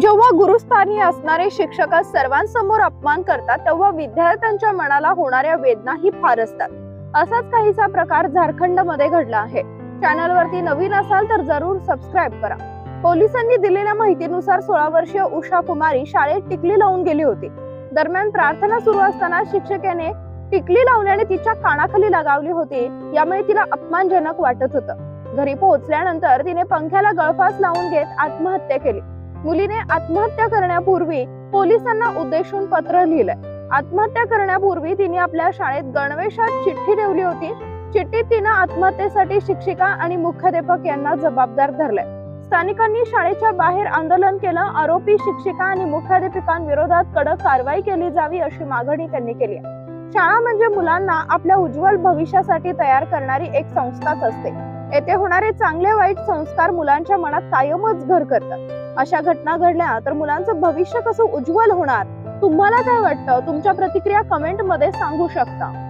जेव्हा गुरुस्थानी असणारे शिक्षक सर्वांसमोर अपमान करतात तेव्हा विद्यार्थ्यांच्या मनाला होणाऱ्या वेदना ही फार असतात. असाच काहीसा प्रकार झारखंडमध्ये घडला आहे. चॅनल वरती नवीन असाल तर जरूर सबस्क्राईब करा. पोलिसांनी दिलेल्या माहितीनुसार सोळा वर्षीय उषा कुमारी शाळेत टिकली लावून गेली होती. दरम्यान प्रार्थना सुरू असताना शिक्षकाने टिकली लावल्याने तिच्या कानाखाली लगावली होती. यामुळे तिला अपमानजनक वाटत होतं. घरी पोहोचल्यानंतर तिने पंख्याला गळफास लावून घेत आत्महत्या केली. मुलीने आत्महत्या करण्यापूर्वी पोलिसांना उद्देशून पत्र लिहिलंय. आत्महत्या करण्यापूर्वी तिने आपल्या शाळेत गणवेशात चिठ्ठी ठेवली होती. चिठ्ठीत तिनं आत्महत्येसाठी शिक्षिका आणि मुख्याध्यापक यांना जबाबदार धरलंय. स्थानिकांनी शाळेच्या बाहेर आंदोलन केलं आरोपी शिक्षिका आणि मुख्याध्यापिकांविरोधात कडक कारवाई केली जावी अशी मागणी त्यांनी केली शाळा म्हणजे मुलांना आपल्या उज्ज्वल भविष्यासाठी तयार करणारी एक संस्थाच असते. येथे होणारे चांगले वाईट संस्कार मुलांच्या मनात कायमच घर करतात. अशा घटना घडल्या तर मुलांचं भविष्य कसं उज्ज्वल होणार? तुम्हाला काय वाटतं? तुमच्या प्रतिक्रिया कमेंटमध्ये सांगू शकता.